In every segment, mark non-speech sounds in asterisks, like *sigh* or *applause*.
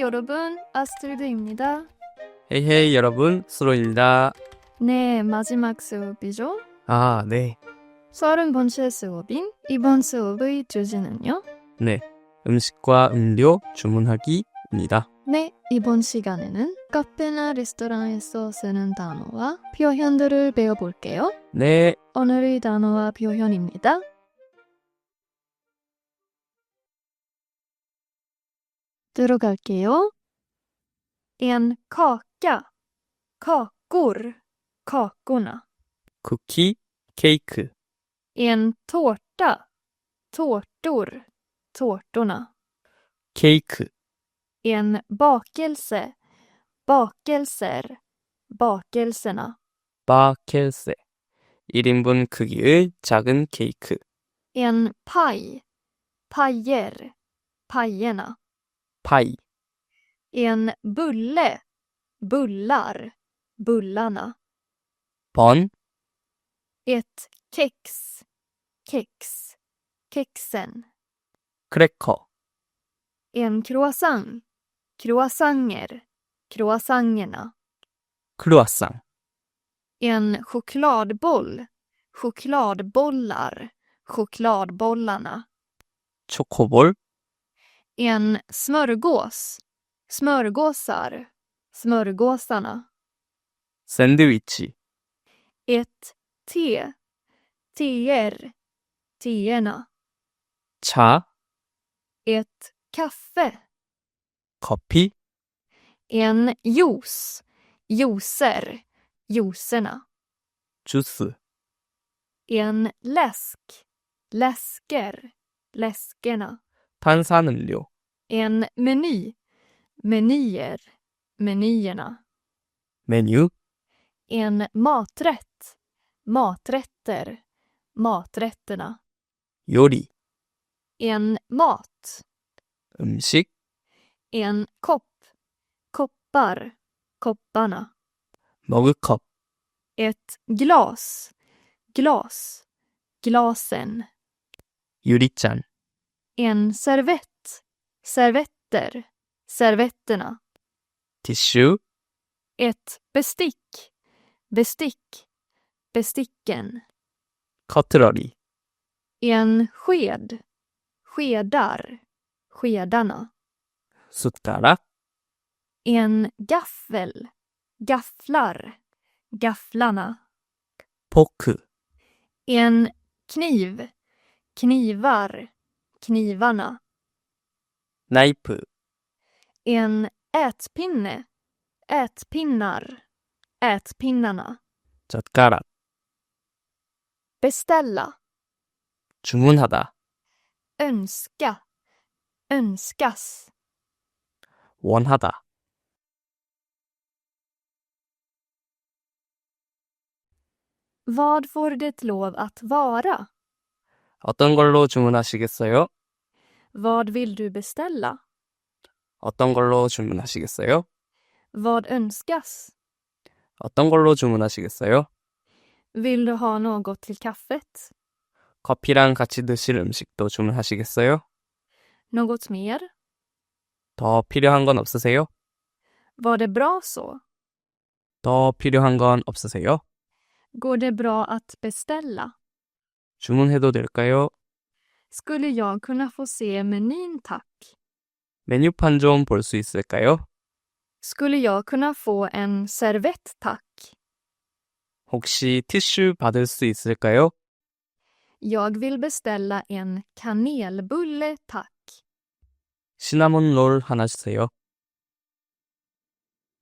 헤이 여러분, 아스트리드입니다. 헤이 헤이 여러분, 수로입니다. 네, 마지막 수업이죠? 아, 네. 서른 번째 수업인 이번 수업의 주제는요? 네. 음식과 음료 주문하기입니다. 네, 이번 시간에는 카페나 레스토랑에서 쓰는 단어와 표현들을 배워볼게요. 네. 오늘의 단어와 표현입니다. 들어갈게요. En kaka, kakor, kakorna. 쿠키, 케이크, En tårta, tårtor, tårtorna. 케이크, En bakelse, bakelser, bakelserna. 바켈세. 1인분 크기의 작은 케이크. En paj, pajer, pajerna. 파이. En bulle, bullar, bullarna. 번, Ett kex, kex, kexen. 크래커. En croissant, croissanger, croissangerna. 크루아상. En chokladboll, chokladbollar, chokladbollarna. 초코볼, En smörgås, smörgåsar, smörgåsarna. 샌드위치, Ett te, teer, teerna. 차, Ett kaffe. 커피, En juice, juicer, juicerna. 주스, En läsk, läsker, läskerna. 탄산음료, en meny. Menyer. Menyerna. Menu. En maträtt. Maträtter. Maträtterna. Yori. En mat. Umsik. En kopp. Koppar. Kopparna. Mörkopp. Ett glas. Glas. Glasen. Yurichan. En servett servetter, servetterna. Tissue. Ett bestick, bestick, besticken. Katrari. En sked, skedar, skedarna. Suttara. En gaffel, gafflar, gafflarna. Poku. En kniv, knivar, knivarna. 나이프, En ätpinne, ätpinnar, ätpinnarna. 젓가락, Beställa, 주문하다, önska, önskas. 원하다, Vad får det lov att vara? 어떤 걸로 주문하시겠어요? Vad vill du beställa? 어떤 걸로 주문하시겠어요? Vad önskas? 어떤 걸로 주문하시겠어요? Vill du ha något till kaffet? 커피랑 같이 드실 음식도 주문하시겠어요? Något mer? 더 필요한 건 없으세요? Var det bra så? 더 필요한 건 없으세요? Går det bra att beställa? 주문해도 될까요? Skulle jag kunna få se menyn tack? 메뉴판 좀 볼 수 있을까요? Skulle jag kunna få en servett tack? 혹시 티슈 받을 수 있을까요? Jag vill beställa en kanelbulle tack. 시나몬 롤 하나 주세요.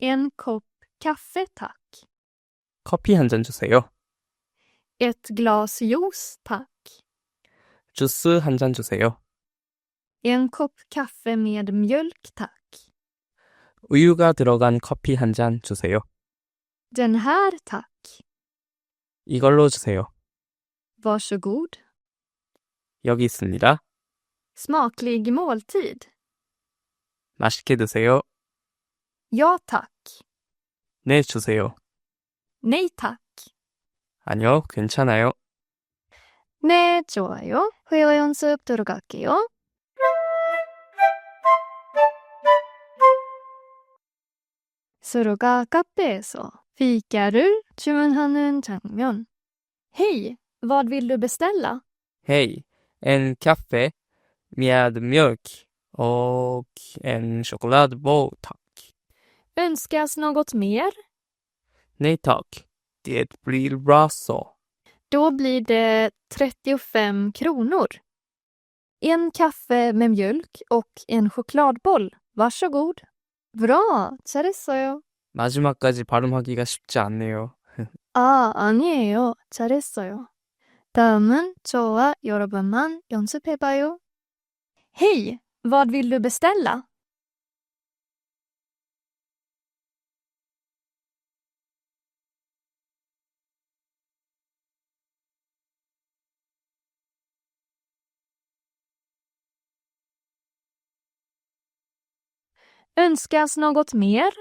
En kopp kaffe tack. 커피 한 잔 주세요. Ett glas juice tack. 주스 한 잔 주세요. En kopp kaffe med mjölk tack. 우유가 들어간 커피 한 잔 주세요. Den här tack. 이걸로 주세요. Varsågod. 여기 있습니다. Smaklig måltid. 맛있게 드세요. Ja tack. 네, 주세요. Nej tack. 아니요, 괜찮아요. 네, 좋아요. 회화 연습 들어갈게요. 스스로가 카페에서 fika를 주문하는 장면. Hej, vad vill du beställa? Hej, en kaffe med mjölk och en chokladboll tack. Önskas något mer? Nej tack, det blir bra så. Då blir det 35 kronor. En kaffe med mjölk och en chokladboll. Varsågod. Bra, 잘했어요. 마지막까지 발음하기가 쉽지 않네요. *laughs* 아, 아니에요. 잘했어요. 다음은 저와 여러분만 연습해봐요. Hej! Vad vill du beställa? Önskas något mer?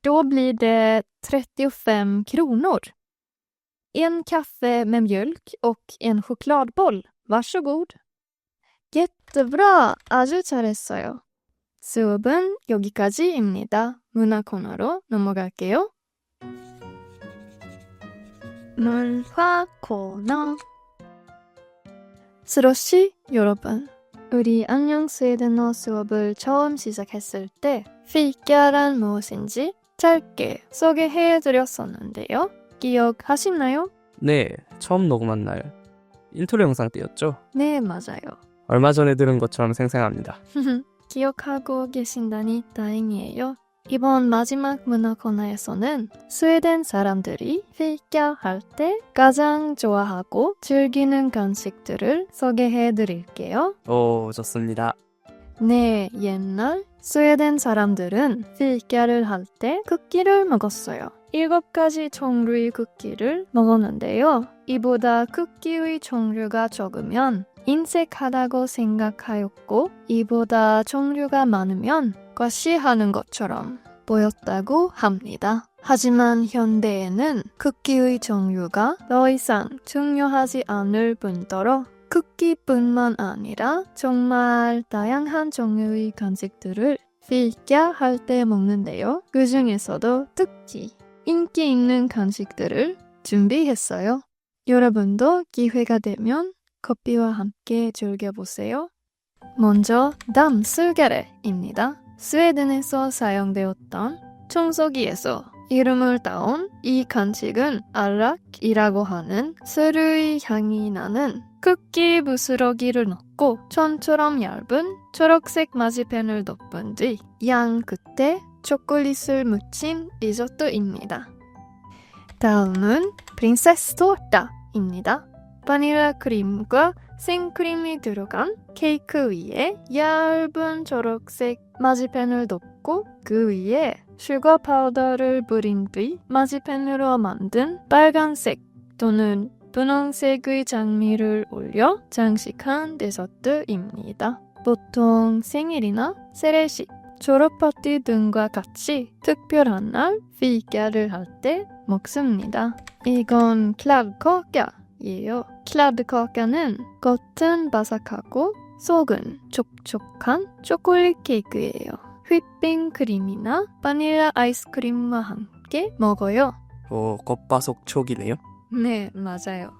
Då blir det 35 kronor. En kaffe med mjölk och en chokladboll. Varsågod. jättebra. 아주 잘했어요. 수업은 여기까지입니다. 문화 코너로 넘어갈게요. 문화 코너 스로시 여러분 우리 안녕 스웨덴어 수업을 처음 시작했을 때 피카란 무엇인지 짧게 소개해드렸었는데요. 기억하시나요? 네, 처음 녹음한 날 인트로 영상 때였죠? 네, 맞아요. 얼마 전에 들은 것처럼 생생합니다. *laughs* 기억하고 계신다니 다행이에요. 이번 마지막 문화 코너에서는 스웨덴 사람들이 피카 할때 가장 좋아하고 즐기는 간식들을 소개해 드릴게요. 오, 좋습니다. 네, 옛날 스웨덴 사람들은 피카를 할 때 쿠키를 먹었어요. 일곱 가지 종류의 쿠키를 먹었는데요. 이보다 쿠키의 종류가 적으면 인색하다고 생각하였고, 이보다 종류가 많으면 과시하는 것처럼 보였다고 합니다. 하지만 현대에는 쿠키의 종류가 더 이상 중요하지 않을 뿐더러 쿠키뿐만 아니라 정말 다양한 종류의 간식들을 필까 할때 먹는데요. 그 중에서도 특히 인기 있는 간식들을 준비했어요. 여러분도 기회가 되면 커피와 함께 즐겨보세요. 먼저 담술게레입니다. 스웨덴에서 사용되었던 청소기에서 이름을 따온 이 간식은 알락이라고 하는 스르의 향이 나는 쿠키 부스러기를 넣고 천처럼 얇은 초록색 마지펜을 덮은 뒤 양 끝에 초콜릿을 묻힌 리조또입니다. 다음은 프린세스 토르타입니다. 바닐라 크림과 생크림이 들어간 케이크 위에 얇은 초록색 마지펜을 덮고 그 위에 슈거 파우더를 뿌린 뒤 마지펜으로 만든 빨간색 또는 분홍색의 장미를 올려 장식한 데서트입니다. 보통 생일이나 세례식, 졸업파티 등과 같이 특별한 날 피카를 할 때 먹습니다. 이건 클라드카 카예요. 클라드카카는 겉은 바삭하고 속은 촉촉한 초콜릿 케이크예요. 휘핑 크림이나 바닐라 아이스크림과 함께 먹어요. 오, 겉바속촉이네요. 네, 맞아요.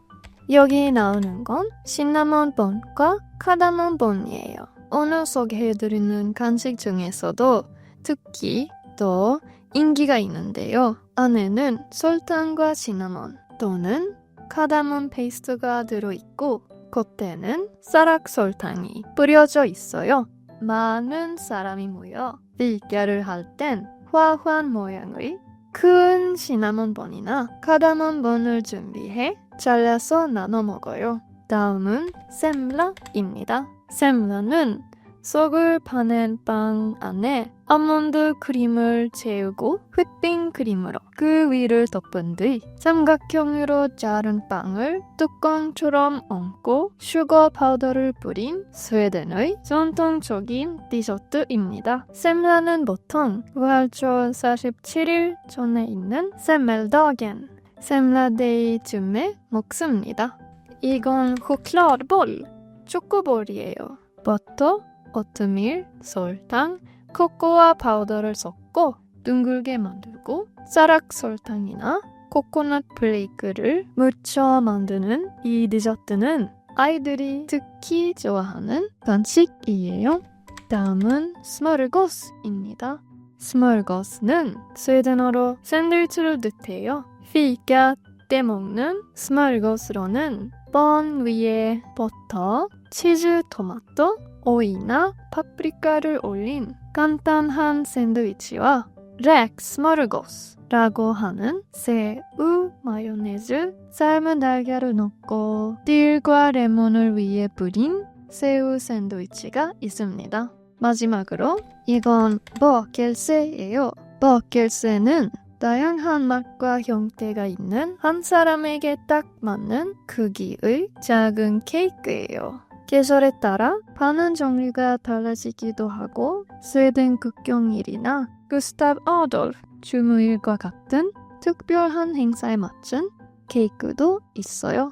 여기 나오는 건 시나몬 번과 카다몬 번이에요. 오늘 소개해드리는 간식 중에서도 특히 더 인기가 있는데요. 안에는 설탕과 시나몬 또는 카다몬 페이스트가 들어있고 겉에는 쌀락 설탕이 뿌려져 있어요. 많은 사람이 모여 빌가를 할 땐 화환 모양의 큰 시나몬 번이나 카다몬 번을 준비해 잘라서 나눠 먹어요. 다음은 셈라입니다. 셈라는 속을 파낸 빵 안에 아몬드 크림을 채우고 휘핑 크림으로 그 위를 덮은 뒤 삼각형으로 자른 빵을 뚜껑처럼 얹고 슈거 파우더를 뿌린 스웨덴의 전통적인 디저트입니다. 셈라는 보통 부활절 47일 전에 있는 셈멜다겐 셈라데이쯤에 먹습니다. 이건 chokládboll 초코볼이에요. 버터, 오트밀, 설탕, 코코아 파우더를 섞고 둥글게 만들고 쌀락 설탕이나 코코넛 플레이크를 묻혀 만드는 이 디저트는 아이들이 특히 좋아하는 간식이에요. 다음은 스몰거스입니다. 스몰거스는 스웨덴어로 샌드위치를 뜻해요. 피가 때 먹는 스몰거스로는 번 위에 버터, 치즈, 토마토, 오이나 파프리카를 올린 간단한 샌드위치와 렉 스몰거스라고 하는 새우, 마요네즈, 삶은 달걀을 넣고 딜과 레몬을 위에 뿌린 새우 샌드위치가 있습니다. 마지막으로 이건 버켈세예요. 버켈세는 다양한 맛과 형태가 있는 한 사람에게 딱 맞는 크기의 작은 케이크예요. 계절에 따라 파는 종류가 달라지기도 하고 스웨덴 국경일이나 구스타브 어돌프 주무일과 같은 특별한 행사에 맞춘 케이크도 있어요.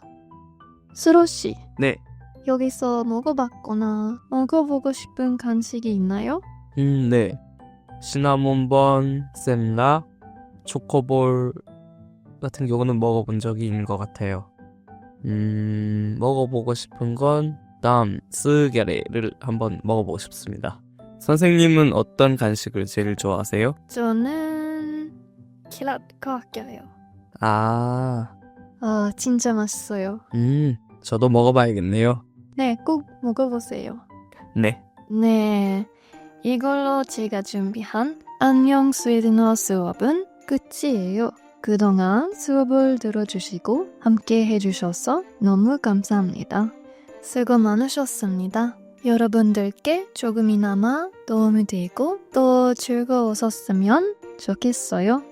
스로 씨, 네. 여기서 먹어봤거나 먹어보고 싶은 간식이 있나요? 음, 네. 시나몬번, 셀라, 초코볼 같은 경우는 먹어본 적이 있는 것 같아요. 음, 먹어보고 싶은 건 다음 스게레를 한번 먹어보고 싶습니다. 선생님은 어떤 간식을 제일 좋아하세요? 저는 키랏 카게요. 아, 아 진짜 맛있어요. 음, 저도 먹어봐야겠네요. 네, 꼭 먹어보세요. 네. 네, 이걸로 제가 준비한 안녕 스웨덴어 수업은 끝이에요. 그동안 수업을 들어주시고 함께 해주셔서 너무 감사합니다. 수고 많으셨습니다. 여러분들께 조금이나마 도움이 되고 또 즐거우셨으면 좋겠어요.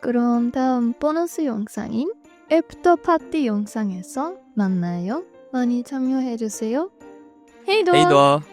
그럼 다음 보너스 영상인 애프터 파티 영상에서 만나요. 많이 참여해주세요. 헤이도! 헤이도.